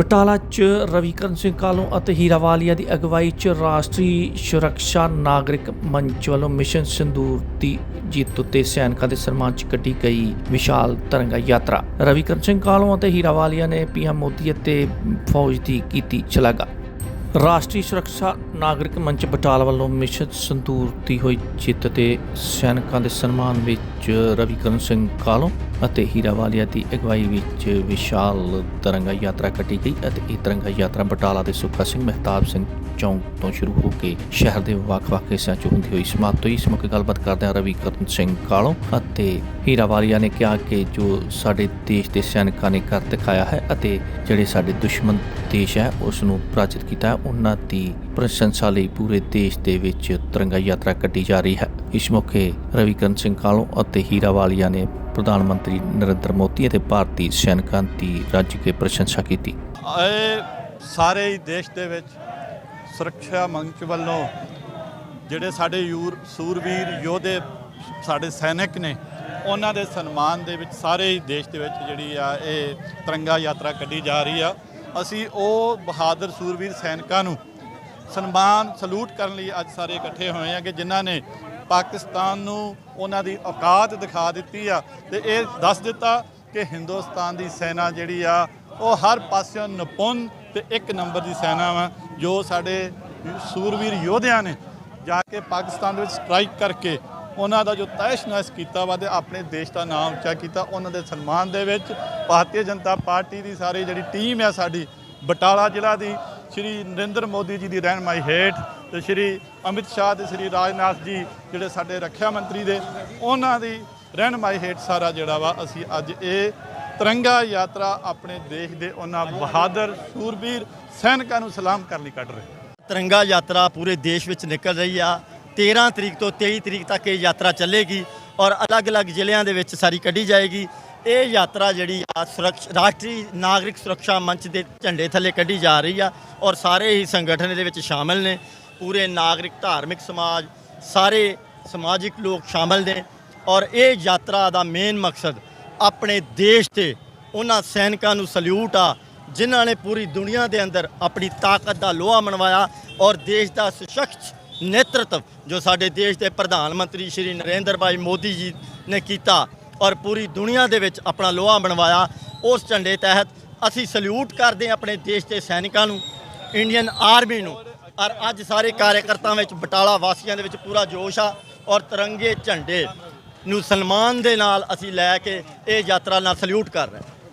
ਬਟਾਲਾ 'ਚ ਰਵੀਕਰਨ ਸਿੰਘ ਕਾਲੋਂ ਅਤੇ ਹੀਰਾਵਾਲੀਆ ਦੀ ਅਗਵਾਈ 'ਚ ਰਾਸ਼ਟਰੀ ਸੁਰੱਖਿਆ ਨਾਗਰਿਕ ਮੰਚ ਵੱਲੋਂ ਮਿਸ਼ਨ ਸੰਦੂਰ ਦੀ ਜਿੱਤ ਉੱਤੇ ਸੈਨਿਕਾਂ ਦੇ ਸਨਮਾਨ 'ਚ ਕੱਢੀ ਗਈ ਵਿਸ਼ਾਲ ਤਿਰੰਗਾ ਯਾਤਰਾ। ਰਵੀਕਰਨ ਸਿੰਘ ਕਾਲੋਂ ਅਤੇ ਹੀਰਾਵਾਲੀਆ ਨੇ ਪੀਐਮ ਮੋਦੀ ਅਤੇ ਫੌਜ ਦੀ ਕੀਤੀ ਸ਼ਲਾਘਾ। ਰਾਸ਼ਟਰੀ ਸੁਰੱਖਿਆ ਨਾਗਰਿਕ ਮੰਚ ਬਟਾਲਾ ਵੱਲੋਂ ਮਿਸ਼ਨ ਸੰਦੂਰ ਦੀ ਹੋਈ ਜਿੱਤ ਤੇ ਸੈਨਿਕਾਂ ਦੇ ਸਨਮਾਨ ਵਿੱਚ ਰਵੀਕਰਨ ਸਿੰਘ ਕਾਲੋ ਅਤੇ ਹੀਰਾ ਵਾਲੀਆ ਦੀ ਅਗਵਾਈ ਵਿੱਚ ਵਿਸ਼ਾਲ ਤਿਰੰਗਾ ਯਾਤਰਾ ਕੱਢੀ ਗਈ ਅਤੇ ਇਹ ਤਰੰਗਾ ਯਾਤਰਾ ਬਟਾਲਾ ਦੇ ਸੁੱਖਾ ਸਿੰਘ ਮਹਿਤਾਬ ਸਿੰਘ ਚੌਂਕ ਤੋਂ ਸ਼ੁਰੂ ਹੋ ਕੇ ਸ਼ਹਿਰ ਦੇ ਵੱਖ-ਵੱਖ ਹਿੱਸਿਆਂ 'ਚ ਹੁੰਦੀ ਹੋਈ ਸਮਾਪਤ ਹੋਈ। ਇਸ ਮੌਕੇ ਗੱਲਬਾਤ ਕਰਦਿਆਂ ਰਵੀਕਰਨ ਸਿੰਘ ਕਾਲੋ ਅਤੇ ਹੀਰਾ ਵਾਲੀਆ ਨੇ ਕਿਹਾ ਕਿ ਜੋ ਸਾਡੇ ਦੇਸ਼ ਦੇ ਸੈਨਿਕਾਂ ਨੇ ਕਰ ਦਿਖਾਇਆ ਹੈ ਅਤੇ ਜਿਹੜੇ ਸਾਡੇ ਦੁਸ਼ਮਣ ਦੇਸ਼ ਹੈ ਉਸ ਨੂੰ ਪਰਾਜਿਤ ਕੀਤਾ ਉਹਨਾਂ ਦੀ ਪ੍ਰਸ਼ੰਸਾ ਲਈ ਪੂਰੇ ਦੇਸ਼ ਦੇ ਵਿੱਚ ਤਿਰੰਗਾ ਯਾਤਰਾ ਕੱਢੀ ਜਾ ਰਹੀ ਹੈ। ਇਸ ਮੌਕੇ ਰਵੀਕਰਨ ਸਿੰਘ ਕਾਲੋਂ ਅਤੇ ਹੀਰਾ ਵਾਲੀਆ ਨੇ ਪ੍ਰਧਾਨ ਮੰਤਰੀ ਨਰਿੰਦਰ ਮੋਦੀ ਅਤੇ ਭਾਰਤੀ ਸੈਨਿਕਾਂ ਦੀ ਰੱਜ ਕੇ ਪ੍ਰਸ਼ੰਸਾ ਕੀਤੀ। ਇਹ ਸਾਰੇ ਹੀ ਦੇਸ਼ ਦੇ ਵਿੱਚ ਸੁਰੱਖਿਆ ਮੰਚ ਵੱਲੋਂ ਜਿਹੜੇ ਸਾਡੇ ਯੂਰ, ਸੂਰਵੀਰ ਯੋਧੇ ਸਾਡੇ ਸੈਨਿਕ ਨੇ, ਉਹਨਾਂ ਦੇ ਸਨਮਾਨ ਦੇ ਵਿੱਚ ਸਾਰੇ ਹੀ ਦੇਸ਼ ਦੇ ਵਿੱਚ ਜਿਹੜੀ ਆ ਇਹ ਤਿਰੰਗਾ ਯਾਤਰਾ ਕੱਢੀ ਜਾ ਰਹੀ ਆ। ਅਸੀਂ ਉਹ ਬਹਾਦਰ ਸੂਰਵੀਰ ਸੈਨਿਕਾਂ ਨੂੰ ਸਨਮਾਨ, ਸਲੂਟ ਕਰਨ ਲਈ ਅੱਜ ਸਾਰੇ ਇਕੱਠੇ ਹੋਏ ਆ ਕਿ ਜਿਨ੍ਹਾਂ ਨੇ ਪਾਕਿਸਤਾਨ ਨੂੰ ਉਹਨਾਂ ਦੀ ਔਕਾਤ ਦਿਖਾ ਦਿੱਤੀ ਆ ਤੇ ਇਹ ਦੱਸ ਦਿੱਤਾ ਕਿ ਹਿੰਦੁਸਤਾਨ ਦੀ ਸੈਨਾ ਜਿਹੜੀ ਆ, ਉਹ ਹਰ ਪਾਸਿਓਂ ਨਿਪੁੰਨ ਤੇ ਇੱਕ ਨੰਬਰ ਦੀ ਸੈਨਾ ਵਾ, ਜੋ ਸਾਡੇ ਸੂਰਵੀਰ ਯੋਧਿਆਂ ਨੇ ਜਾ ਕੇ ਪਾਕਿਸਤਾਨ ਦੇ ਵਿੱਚ ਸਟ੍ਰਾਈਕ ਕਰਕੇ ਉਹਨਾਂ ਦਾ ਜੋ ਤੈਸ਼-ਨੈਸ਼ ਕੀਤਾ ਵਾ ਤੇ ਆਪਣੇ ਦੇਸ਼ ਦਾ ਨਾਮ ਉੱਚਾ ਕੀਤਾ, ਉਹਨਾਂ ਦੇ ਸਨਮਾਨ ਦੇ ਵਿੱਚ ਭਾਰਤੀ ਜਨਤਾ ਪਾਰਟੀ ਦੀ ਸਾਰੀ ਜਿਹੜੀ ਟੀਮ ਹੈ ਸਾਡੀ, ਬਟਾਲਾ ਜ਼ਿਲ੍ਹਾ ਦੀ, ਸ਼੍ਰੀ ਨਰਿੰਦਰ ਮੋਦੀ ਜੀ ਦੀ ਰਹਿਨਮਾਈ ਹੇਠ ਤੇ ਸ਼੍ਰੀ ਅਮਿਤ ਸ਼ਾਹ ਤੇ ਸ਼੍ਰੀ ਰਾਜਨਾਥ ਜੀ ਜਿਹੜੇ ਸਾਡੇ ਰੱਖਿਆ ਮੰਤਰੀ ਦੇ, ਉਹਨਾਂ ਦੀ ਰਹਿਨਮਾਈ ਹੇਠ ਸਾਰਾ ਜਿਹੜਾ ਵਾ ਅਸੀਂ ਅੱਜ ਇਹ ਤਿਰੰਗਾ ਯਾਤਰਾ ਆਪਣੇ ਦੇਸ਼ ਦੇ ਉਹਨਾਂ ਬਹਾਦਰ, ਸੂਰਬੀਰ ਸੈਨਿਕਾਂ ਨੂੰ ਸਲਾਮ ਕਰਨ ਲਈ ਕੱਢ ਰਹੇ ਤਿਰੰਗਾ ਯਾਤਰਾ ਪੂਰੇ ਦੇਸ਼ ਵਿੱਚ ਨਿਕਲ ਰਹੀ ਆ 13 ਤਰੀਕ ਤੋਂ 23 ਤਰੀਕ ਤੱਕ ਇਹ ਯਾਤਰਾ ਚੱਲੇਗੀ ਔਰ ਅਲੱਗ-ਅਲੱਗ ਜ਼ਿਲ੍ਹਿਆਂ ਦੇ ਵਿੱਚ ਸਾਰੀ ਕੱਢੀ ਜਾਏਗੀ। ਇਹ ਯਾਤਰਾ ਜਿਹੜੀ ਆ ਸੁਰੱਖ ਰਾਸ਼ਟਰੀ ਨਾਗਰਿਕ ਸੁਰੱਖਿਆ ਮੰਚ ਦੇ ਝੰਡੇ ਥੱਲੇ ਕੱਢੀ ਜਾ ਰਹੀ ਆ ਔਰ ਸਾਰੇ ਹੀ ਸੰਗਠਨ ਦੇ ਵਿੱਚ ਸ਼ਾਮਲ ਨੇ। ਪੂਰੇ ਨਾਗਰਿਕ, ਧਾਰਮਿਕ ਸਮਾਜ, ਸਾਰੇ ਸਮਾਜਿਕ ਲੋਕ ਸ਼ਾਮਲ ਨੇ ਔਰ ਇਹ ਯਾਤਰਾ ਦਾ ਮੇਨ ਮਕਸਦ ਆਪਣੇ ਦੇਸ਼ ਤੇ ਉਹਨਾਂ ਸੈਨਿਕਾਂ ਨੂੰ ਸਲੂਟ ਆ, ਜਿਨ੍ਹਾਂ ਨੇ ਪੂਰੀ ਦੁਨੀਆ ਦੇ ਅੰਦਰ ਆਪਣੀ ਤਾਕਤ ਦਾ ਲੋਹਾ ਮਨਵਾਇਆ ਔਰ ਦੇਸ਼ ਦਾ ਸਸ਼ਕਤ ਨੇਤਰਤਵ ਜੋ ਸਾਡੇ ਦੇਸ਼ ਦੇ ਪ੍ਰਧਾਨ ਮੰਤਰੀ ਸ਼੍ਰੀ ਨਰਿੰਦਰ ਭਾਈ ਮੋਦੀ ਜੀ ਨੇ ਕੀਤਾ ਔਰ ਪੂਰੀ ਦੁਨੀਆ ਦੇ ਵਿੱਚ ਆਪਣਾ ਲੋਹਾ ਬਣਵਾਇਆ, ਉਸ ਝੰਡੇ ਤਹਿਤ ਅਸੀਂ ਸਲੂਟ ਕਰਦੇ ਹਾਂ ਆਪਣੇ ਦੇਸ਼ ਦੇ ਸੈਨਿਕਾਂ ਨੂੰ, ਇੰਡੀਅਨ ਆਰਮੀ ਨੂੰ। ਔਰ ਅੱਜ ਸਾਰੇ ਕਾਰਜਕਰਤਾ ਵਿੱਚ, ਬਟਾਲਾ ਵਾਸੀਆਂ ਦੇ ਵਿੱਚ ਪੂਰਾ ਜੋਸ਼ ਆ ਔਰ ਤਿਰੰਗੇ ਝੰਡੇ ਨੂੰ ਸਨਮਾਨ ਦੇ ਨਾਲ ਅਸੀਂ ਲੈ ਕੇ ਇਹ ਯਾਤਰਾ ਨਾਲ ਸਲੂਟ ਕਰ ਰਹੇ